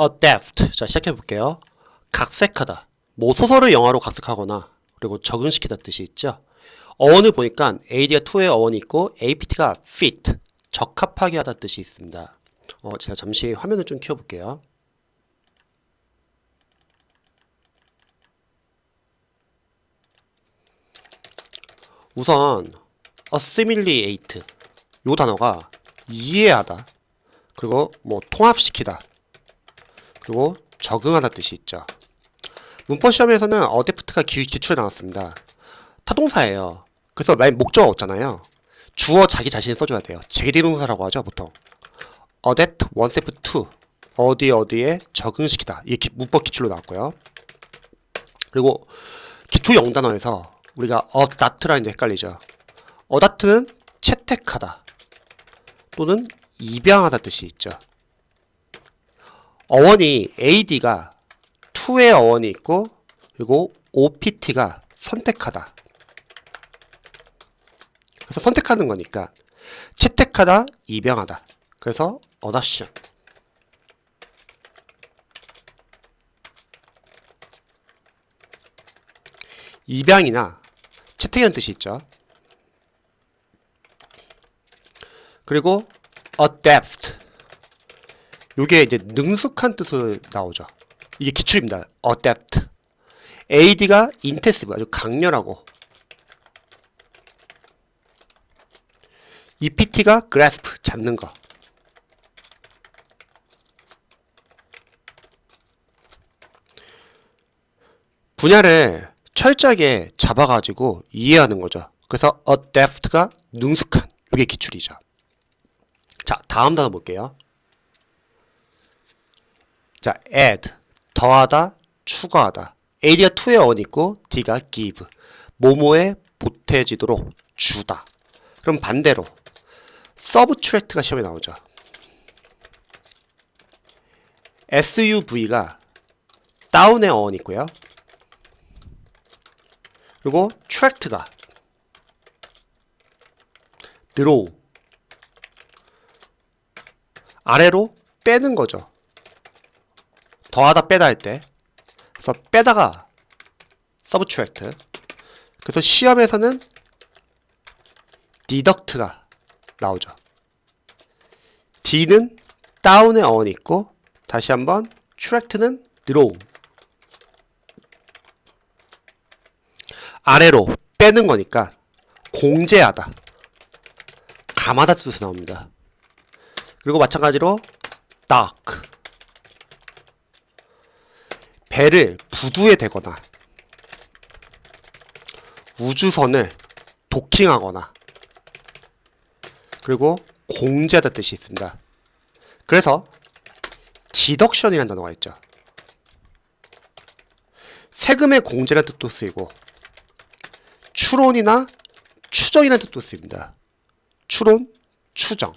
adapt. 자, 시작해 볼게요. 각색하다. 뭐 소설을 영화로 각색하거나 그리고 적응시키다 뜻이 있죠. 어원을 보니까 AD가 2의 어원이 있고 APT가 fit, 적합하게 하다 뜻이 있습니다. 어, 제가 잠시 화면을 좀 키워 볼게요. 우선 assimilate 요 단어가 이해하다 그리고 뭐 통합시키다 그리고 적응하다 뜻이 있죠. 문법 시험에서는 어댑트가 기, 기출에 나왔습니다. 타동사예요. 그래서 만약 목적어 없잖아요. 주어 자기 자신이 써줘야 돼요. 제기대명사라고 하죠 보통. adapt oneself to 어디 어디에 적응시키다 이게 기- 문법 기출로 나왔고요. 그리고 기초 영단어에서 우리가 어다트라는 게 헷갈리죠. 어다트는 채택하다 또는 입양하다 뜻이 있죠. 어원이 AD가 to의 어원이 있고 그리고 OPT가 선택하다. 그래서 선택하는 거니까 채택하다, 입양하다. 그래서 adoption. 입양이나 채택이라는 뜻이 있죠. 그리고 adapt. 요게 이제 능숙한 뜻으로 나오죠. 이게 기출입니다. adapt. AD가 intensive, 아주 강렬하고. EPT가 grasp, 잡는 거. 분야를 철저하게 잡아가지고 이해하는 거죠. 그래서 adapt가 능숙한, 이게 기출이죠. 자, 다음 단어 볼게요. 자, add, 더하다, 추가하다. A가 2의 어원이 있고 D가 give, 모모에 보태지도록 주다. 그럼 반대로 subtract가 시험에 나오죠. SUV가 다운의 어원이 있고요. 그리고 tract가 draw 아래로 빼는 거죠. 더하다 빼다 할 때. 그래서 빼다가 subtract. 그래서 시험에서는 deduct가 나오죠. D는 다운의 어원이 있고 다시 한번 tract는 draw. 아래로 빼는 거니까 공제하다. 감하다 뜻으로 나옵니다. 그리고 마찬가지로 dock. 배를 부두에 대거나 우주선을 도킹하거나 그리고 공제하다 뜻이 있습니다. 그래서 디덕션이라는 단어가 있죠. 세금의 공제라는 뜻도 쓰이고 추론이나 추정이라는 뜻도 쓰입니다. 추론, 추정.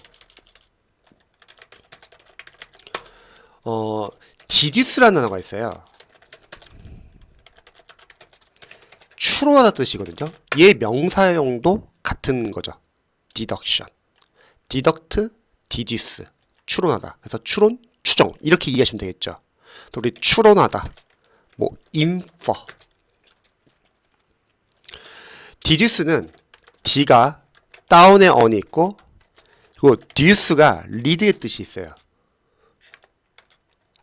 어, 디디스라는 단어가 있어요. 추론하다 뜻이거든요. 얘 명사형도 같은 거죠. deduction. deduct, deduce. 추론하다. 그래서 추론, 추정. 이렇게 이해하시면 되겠죠. 또 우리 추론하다. 뭐 infer. deduce는 D가 다운의 언이 있고 그리고 deuce가 lead의 뜻이 있어요.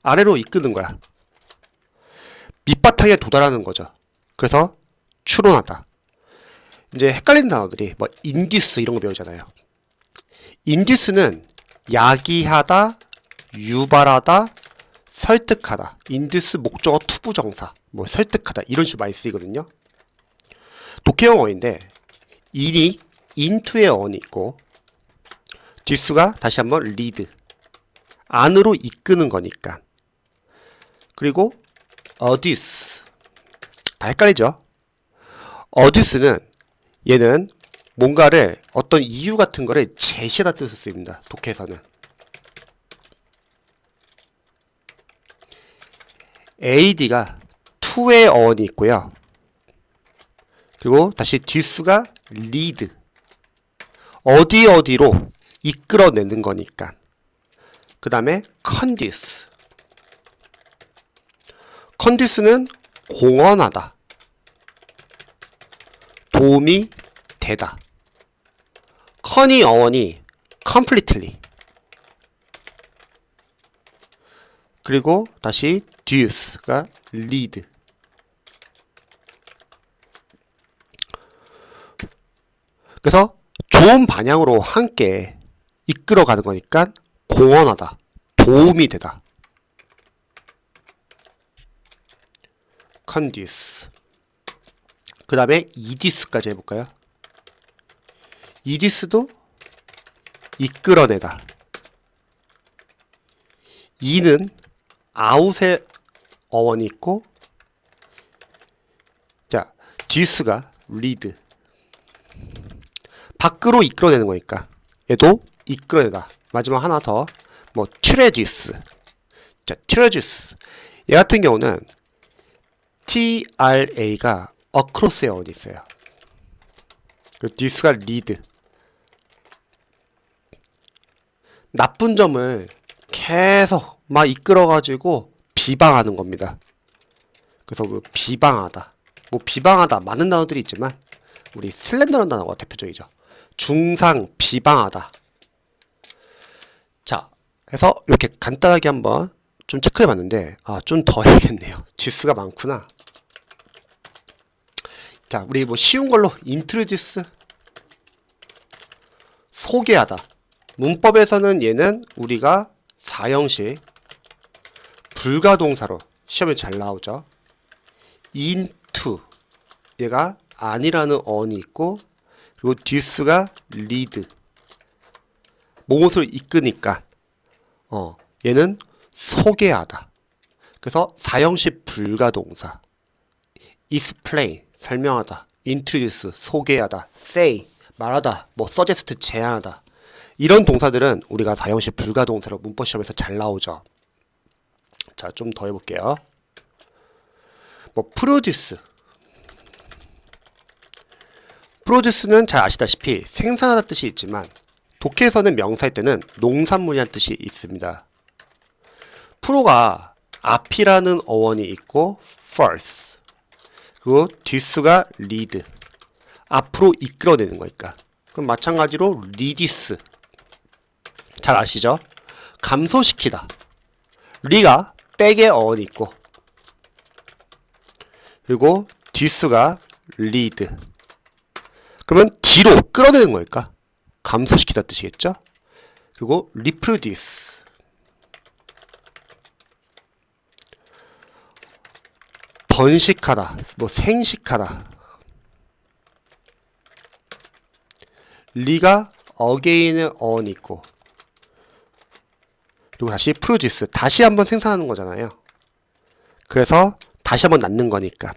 아래로 이끄는 거야. 밑바탕에 도달하는 거죠. 그래서 추론하다. 이제 헷갈리는 단어들이 뭐 인디스 이런 거 배우잖아요. 인디스는 야기하다, 유발하다, 설득하다. 인디스 목적어 투부정사, 뭐 설득하다 이런 식으로 많이 쓰이거든요. 독해형 어인데 인이 into의 어원이 있고 뒷수가 다시 한번 lead 안으로 이끄는 거니까 그리고 어디스 다 헷갈리죠? 어디스는 얘는 뭔가를 어떤 이유 같은 거를 제시하다 뜻을 쓰입니다. 독해에서는 AD가 to의 어원이 있고요. 그리고 다시 뒷수가 lead 어디 어디로 이끌어내는 거니까 그 다음에 conduce 컨디스는 공헌하다. 도움이 되다. 컨이 어원이 completely. 그리고 다시 duce가 lead. 그래서 좋은 방향으로 함께 이끌어가는 거니까 공헌하다. 도움이 되다. conduce. 그 다음에 이디스까지 해볼까요? 이디스도 이끌어내다. 이는 아웃의 어원이 있고, 자, 듀스가 리드. 밖으로 이끌어내는 거니까. 얘도 이끌어내다. 마지막 하나 더. 뭐, 트레듀스. 자, 트레듀스. 얘 같은 경우는 TRA가 across의 어원이 있어요. 그 듀스가 리드. 나쁜 점을 계속 막 이끌어가지고 비방하는 겁니다. 그래서 그 비방하다. 뭐 비방하다 많은 단어들이 있지만 우리 슬렌더라는 단어가 대표적이죠. 중상 비방하다. 자, 해서 이렇게 간단하게 한번 좀 체크해 봤는데 아, 좀 더 해야겠네요. 지수가 많구나. 자, 우리 뭐 쉬운 걸로 introduce 소개하다. 문법에서는 얘는 우리가 사형식 불가동사로 시험에 잘 나오죠. into 얘가 아니라는 어원이 있고 그리고 duce가 lead 무엇을 이끄니까 어 얘는 소개하다. 그래서 사형식 불가동사 explain 설명하다 introduce 소개하다 say 말하다 뭐 suggest 제안하다 이런 동사들은 우리가 사형식 불가 동사로 문법 시험에서 잘 나오죠. 자, 좀 더 해볼게요. 뭐 produce produce는 잘 아시다시피 생산하다 뜻이 있지만 독해에서는 명사일 때는 농산물이라는 뜻이 있습니다. 프로가 앞이라는 어원이 있고 first 그리고 뒷수가 lead 앞으로 이끌어내는 거니까. 그럼 마찬가지로 leads 잘 아시죠? 감소시키다. 리가 백의 어원이 있고 그리고 뒷수가 lead 그러면 뒤로 끌어내는 거니까 감소시키다 뜻이겠죠? 그리고 reproduce 번식하다, 뭐 생식하다. 리가 어게인의 어원이 있고 그리고 다시 프로듀스 다시 한번 생산하는 거잖아요. 그래서 다시 한번 낳는 거니까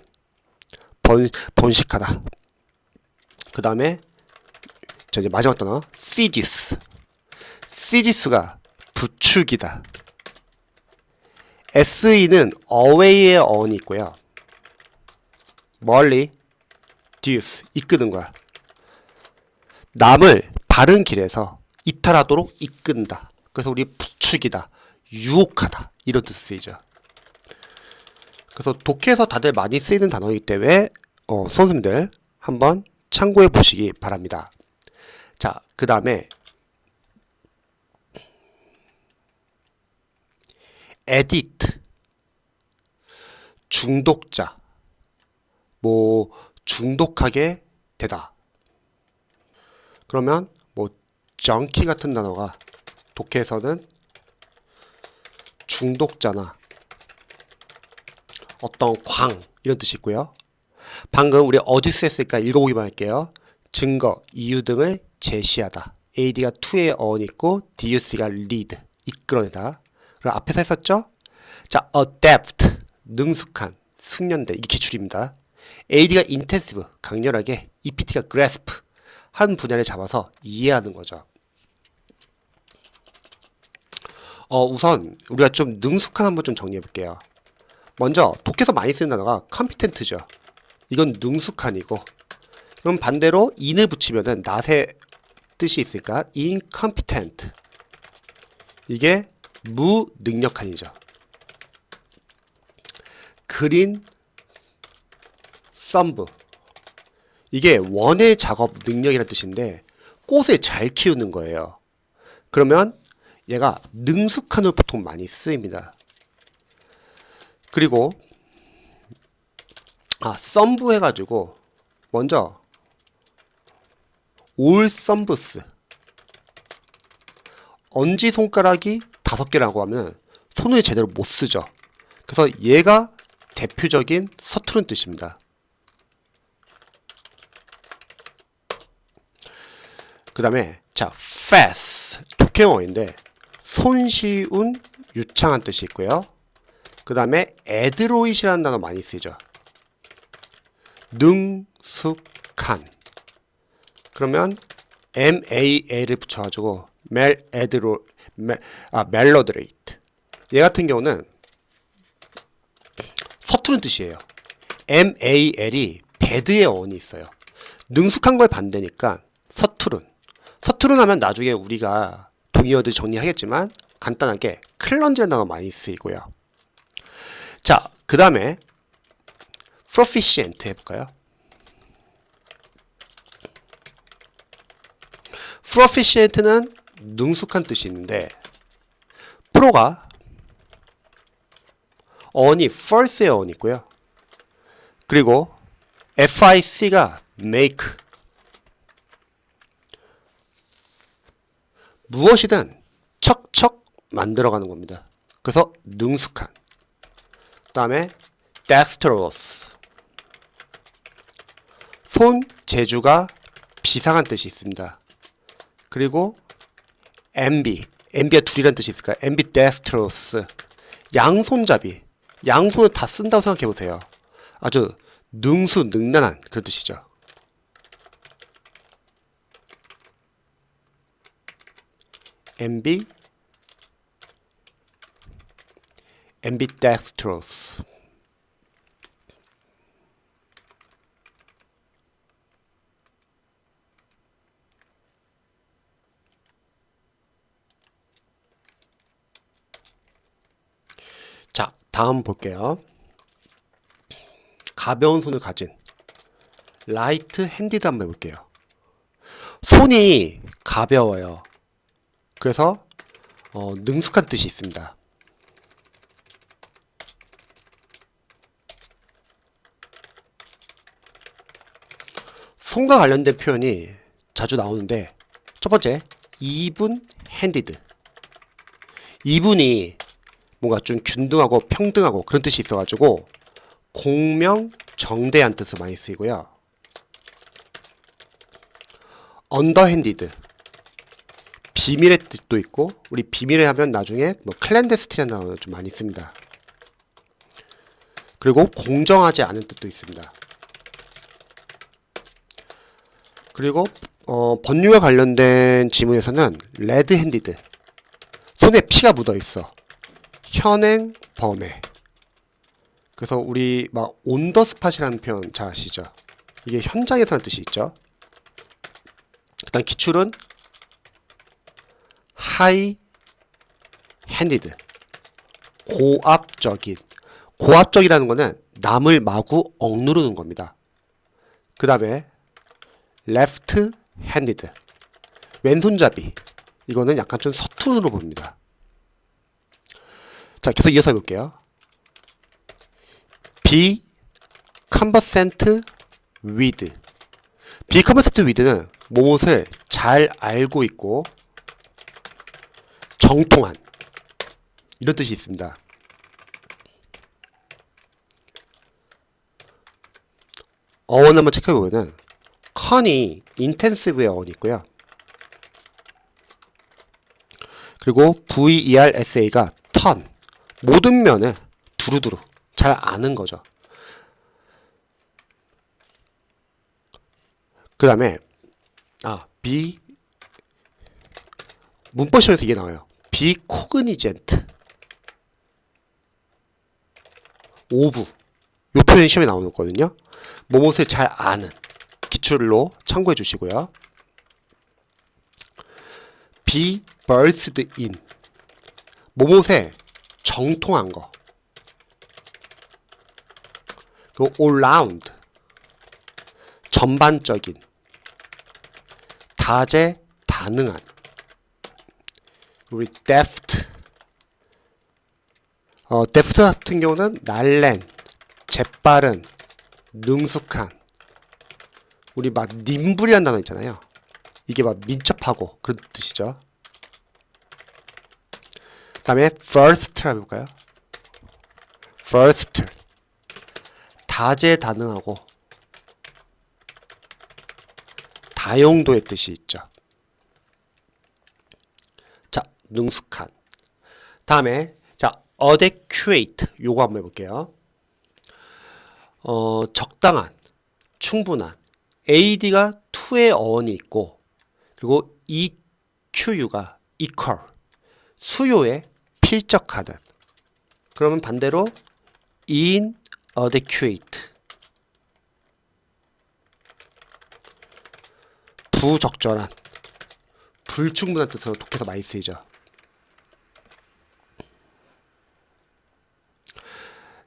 번 번식하다. 그 다음에 저 이제 마지막 단어 시디스 시디스가 부축이다. SE는 away의 어원이 있고요. 멀리 deuce 이끄는 거야. 남을 바른 길에서 이탈하도록 이끈다. 그래서 우리 부축이다, 유혹하다 이런 뜻 쓰이죠. 그래서 독해에서 다들 많이 쓰이는 단어이기 때문에 어, 선생님들 한번 참고해 보시기 바랍니다. 자, 그 다음에 addict 중독자 뭐 중독하게 되다. 그러면 뭐 junkie 같은 단어가 독해에서는 중독자나 어떤 광 이런 뜻이 있고요. 방금 우리 어디서 했을까 읽어보기만 할게요. 증거, 이유 등을 제시하다. AD가 to의 어원이 있고 DUC가 lead, 이끌어내다. 그리고 앞에서 했었죠? 자, adept, 능숙한, 숙련된, 이게 기출입니다. AD가 intensive, 강렬하게, EPT가 grasp, 한 분야를 잡아서 이해하는 거죠. 어, 우선 우리가 좀 능숙한 한번 좀 정리해 볼게요. 먼저 독해서 많이 쓰는 단어가 competent죠. 이건 능숙한이고 그럼 반대로 in을 붙이면은 낫의 뜻이 있으니까 incompetent 이게 무능력한이죠. 그린 썸브 이게 원예 작업 능력이라는 뜻인데 꽃을 잘 키우는 거예요. 그러면 얘가 능숙한으로 보통 많이 쓰입니다. 그리고 아 썸브 해가지고 먼저 올 썸브스 엄지 손가락이 다섯 개라고 하면 손을 제대로 못 쓰죠. 그래서 얘가 대표적인 서투른 뜻입니다. 그 다음에 자 fast 독해어인데 손쉬운 유창한 뜻이 있고요. 그 다음에 adroit이라는 단어 많이 쓰이죠. 능숙한 그러면 mal을 붙여가지고 멜 에드로 멜, 아 멜로드레이트 얘 같은 경우는 서투른 뜻이에요. mal이 배드의 어원이 있어요. 능숙한 걸 반대니까 서투른 서투른 하면 나중에 우리가 동의어들 정리하겠지만 간단하게 클런지라는 단어 많이 쓰이고요. 자, 그 다음에 proficient 해볼까요? proficient는 능숙한 뜻이 있는데 프로가 어원이 first의 어원이 있고요. 그리고 FIC가 make 무엇이든 척척 만들어가는 겁니다. 그래서 능숙한 그 다음에 dexterous 손 재주가 비상한 뜻이 있습니다. 그리고 MB, MB가 둘이란 뜻이 있을까요? MB dexterous, 양손잡이, 양손을 다 쓴다고 생각해 보세요. 아주 능수 능란한 그런 뜻이죠. MB, MB dexterous. 자, 다음 볼게요. 가벼운 손을 가진 라이트 핸디드 한번 해볼게요. 손이 가벼워요. 그래서 어, 능숙한 뜻이 있습니다. 손과 관련된 표현이 자주 나오는데 첫 번째 이분 핸디드 이분이 뭔가 좀 균등하고 평등하고 그런 뜻이 있어가지고 공명 정대한 뜻을 많이 쓰이고요. 언더핸디드 비밀의 뜻도 있고 우리 비밀에 하면 나중에 뭐 클랜데스티라는 단어 좀 많이 씁니다. 그리고 공정하지 않은 뜻도 있습니다. 그리고 어, 법률과 관련된 지문에서는 레드 핸디드 손에 피가 묻어 있어. 현행 범죄. 그래서 우리 막 온더 스팟이라는 표현 잘 아시죠? 이게 현장에서 하는 뜻이 있죠. 일단 기출은 하이 핸디드 고압적인 고압적이라는 거는 남을 마구 억누르는 겁니다. 그 다음에 레프트 핸디드 왼손잡이 이거는 약간 좀 서툰으로 봅니다. 자, 계속 이어서 해볼게요. be conversant with be conversant with는 무엇을 잘 알고 있고 정통한 이런 뜻이 있습니다. 어원 한번 체크해보면은 컨이 인텐시브의 어원이 있고요. 그리고 VERSA가 턴 모든 면을 두루두루 잘 아는 거죠. 그 다음에 아 B 문법 시험에서 이게 나와요. 비코그니젠트 오부. 요 표현이 시험에 나오거든요. 뭐뭇을 잘 아는 기출로 참고해 주시고요. be birthed in. 뭐뭇에 정통한 거. 그리고 all round 전반적인. 다재다능한 우리 deft 어, deft 같은 경우는 날랜, 재빠른, 능숙한 우리 막 님불이라는 단어 있잖아요. 이게 막 민첩하고 그런 뜻이죠. 다음에 first라고 해볼까요? first 다재다능하고 다용도의 뜻이 있죠. 자, 능숙한. 다음에 자, adequate 요거 한번 해볼게요. 어, 적당한, 충분한. ad가 to의 어원이 있고 그리고 equ가 equal 수요에 필적하는. 그러면 반대로 inadequate 부적절한, 불충분한 뜻으로 독해서 많이 쓰이죠.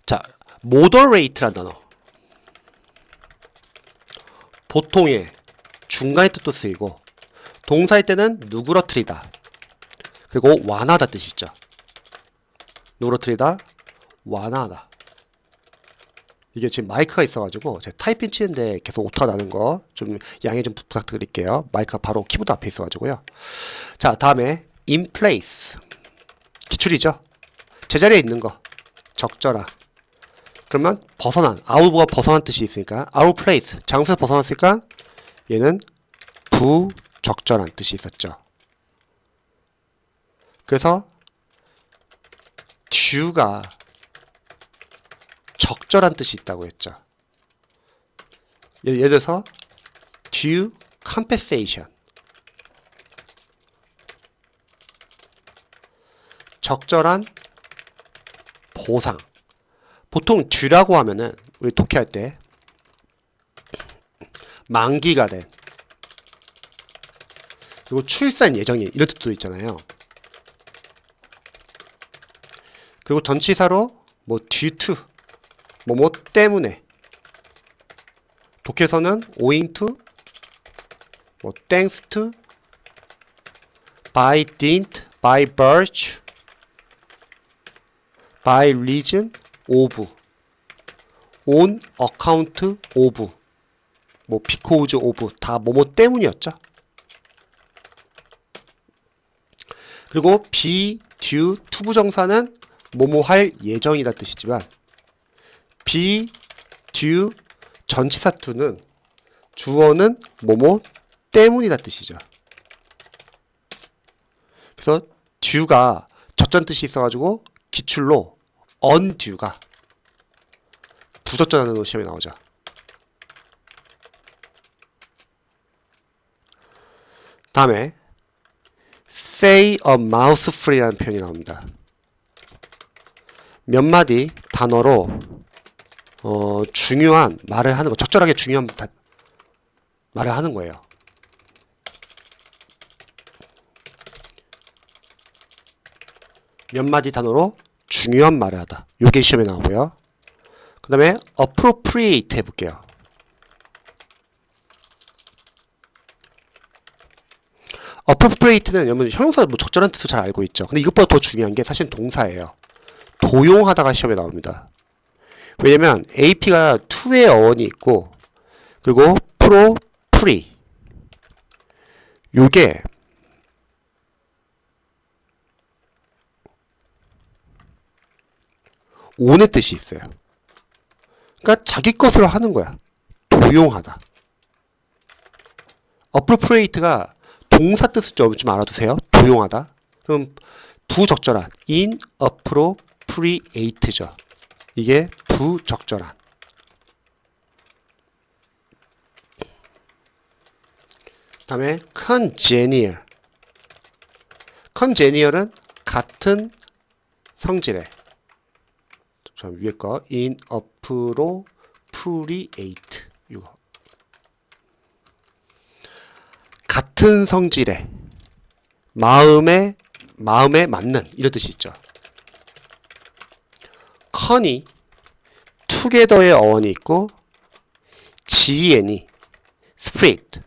자, moderate라는 단어. 보통의 중간의 뜻도 쓰이고 동사일 때는 누그러뜨리다. 그리고 완하다 뜻이 있죠. 누그러뜨리다, 완하다. 이게 지금 마이크가 있어가지고 제가 타이핑 치는데 계속 오타가 나는 거 좀 양해 좀 부탁드릴게요. 마이크가 바로 키보드 앞에 있어가지고요. 자, 다음에 in place 기출이죠. 제자리에 있는 거 적절한. 그러면 벗어난 아웃가 벗어난 뜻이 있으니까 out place 장소에서 벗어났으니까 얘는 부적절한 뜻이 있었죠. 그래서 due가 적절한 뜻이 있다고 했죠. 예를 들어서 due compensation 적절한 보상 보통 due라고 하면은 우리 독해할 때 만기가 된 그리고 출산 예정인 이런 뜻도 있잖아요. 그리고 전치사로 뭐 due to 뭐뭐 때문에 독해서는 owing to 뭐 thanks to by dint by birch by reason of on account of 뭐 because 다 뭐뭐 때문이었죠. 그리고 be due to 부정사는 뭐뭐 할 예정이라 뜻이지만 be due 전치사 to는 주어는 뭐뭐 때문이다 뜻이죠. 그래서 due가 젖전 뜻이 있어가지고 기출로 undue가 부젖전하는 시험에 나오죠. 다음에 say a mouthful이라는 표현이 나옵니다. 몇 마디 단어로 어, 중요한 말을 하는 거, 적절하게 중요한 다, 말을 하는 거예요. 몇 마디 단어로 중요한 말을 하다. 요게 시험에 나오고요. 그 다음에 appropriate 해볼게요. appropriate는 여러분 형용사 뭐 적절한 뜻을 잘 알고 있죠. 근데 이것보다 더 중요한 게 사실 동사예요. 도용하다가 시험에 나옵니다. 왜냐면 AP가 to의 어원이 있고 그리고 pro, pre 요게 온의 뜻이 있어요. 그러니까 자기 것으로 하는 거야. 도용하다. appropriate가 동사 뜻을 좀, 좀 알아두세요. 도용하다. 그럼 부적절한 inappropriate죠. 이게 부적절한. 다음에 congenial. congenial은 같은 성질의 자, 위에 거 inappropriate 이거 같은 성질의 마음에 마음에 맞는 이런 뜻이 있죠. con이 together의 어원이 있고 GN이 split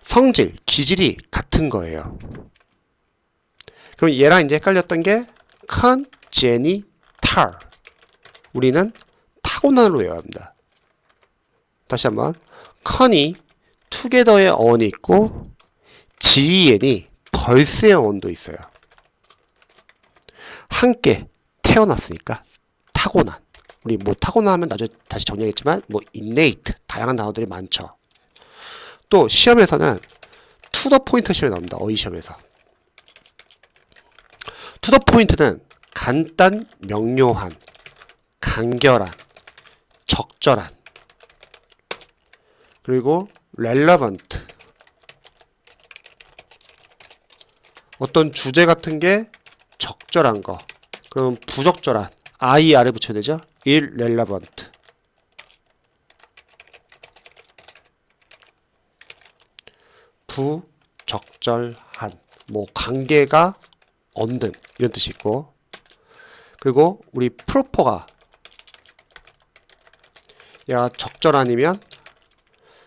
성질, 기질이 같은 거예요. 그럼 얘랑 이제 헷갈렸던 게 congenital 우리는 타고난으로 외워야 합니다. 다시 한번 con이 together의 어원이 있고 gen이 벌스의 어원도 있어요. 함께 태어났으니까 타고난 우리 뭐 타고난 하면 나중에 다시 정리하겠지만 뭐 innate 다양한 단어들이 많죠. 또 시험에서는 the point 시험이 나옵니다. 어휘 시험에서. the point는 간단 명료한 간결한 적절한. 그리고 relevant. 어떤 주제 같은 게 적절한 거. 그럼 부적절한. i 아래 붙여야 되죠? irrelevant. 부적절한. 뭐 관계가 없는 이런 뜻이 있고 그리고 우리 프로퍼가 얘가 적절한이면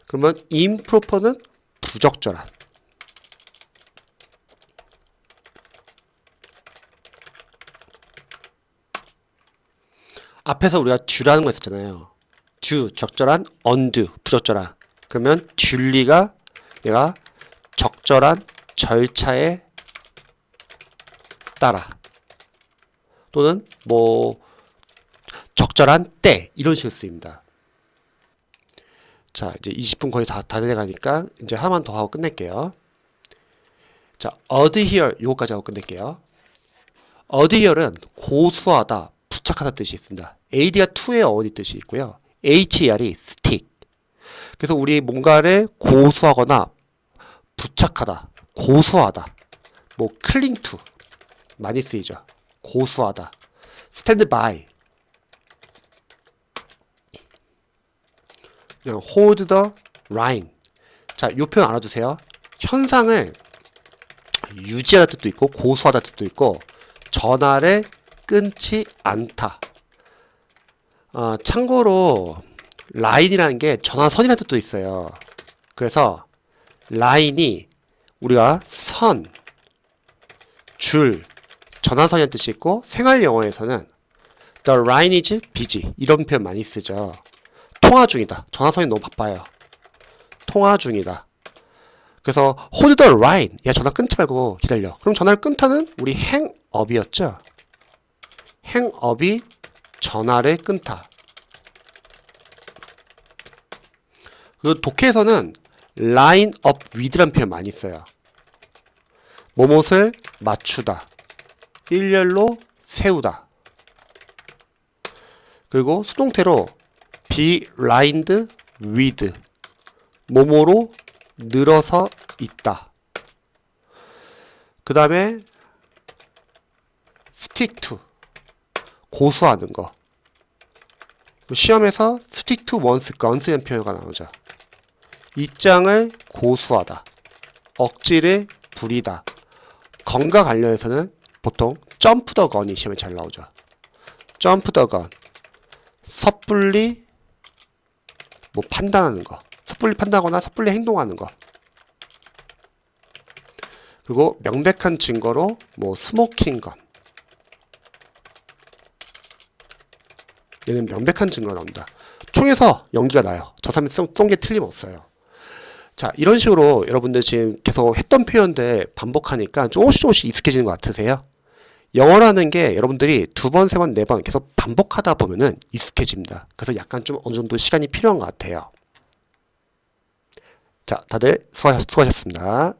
그러면 improper는 부적절한 앞에서 우리가 du라는 거 있었잖아요. due 적절한, undue 부적절한. 그러면 duly가 얘가 적절한 절차에 따라 또는 뭐 적절한 때 이런 식으로 쓰입니다. 자 이제 20분 거의 다, 다 돼가니까 이제 하나만 더 하고 끝낼게요. 자 adhere 요거까지 하고 끝낼게요. adhere은 고수하다, 부착하다 뜻이 있습니다. ad가 to의 어원이 뜻이 있고요. her이 stick. 그래서 우리 뭔가를 고수하거나 부착하다, 고수하다, 뭐 cling to 많이 쓰이죠. 고수하다, by, 그냥 hold the line. 자, 요 표현 알아두세요. 현상을 유지하다 뜻도 있고 고수하다 뜻도 있고 전화를 끊지 않다. 어, 참고로 라인이라는 게 전화선이라는 뜻도 있어요. 그래서 라인이 우리가 선, 줄, 전화선이라는 뜻이 있고 생활 영어에서는 the line is busy 이런 표현 많이 쓰죠. 통화 중이다. 전화선이 너무 바빠요. 통화 중이다. 그래서 hold the line. 야 전화 끊지 말고 기다려. 그럼 전화를 끊다는 우리 행업이었죠. 행업이 전화를 끊다. 그 독해에서는 line up with란 표현 많이 써요. 뭐뭇을 맞추다. 일렬로 세우다. 그리고 수동태로 be lined with 뭐뭐로 늘어서 있다. 그 다음에 stick to 고수하는 거. 시험에서 stick to once, once라는 표현가 나오죠. 입장을 고수하다. 억지를 부리다. 건과 관련해서는 보통 점프 더 건이 시험에 잘 나오죠. 점프 더 건. 섣불리 뭐 판단하는 거. 섣불리 판단하거나 섣불리 행동하는 거. 그리고 명백한 증거로 뭐 스모킹 건. 얘는 명백한 증거가 나옵니다. 총에서 연기가 나요. 저 사람이 쏜 게 틀림없어요. 자, 이런 식으로 여러분들 지금 계속 했던 표현들 반복하니까 조금씩 조금씩 익숙해지는 것 같으세요? 영어라는 게 여러분들이 두 번, 세 번, 네 번 계속 반복하다 보면은 익숙해집니다. 그래서 약간 좀 어느 정도 시간이 필요한 것 같아요. 자, 다들 수고하셨, 수고하셨습니다.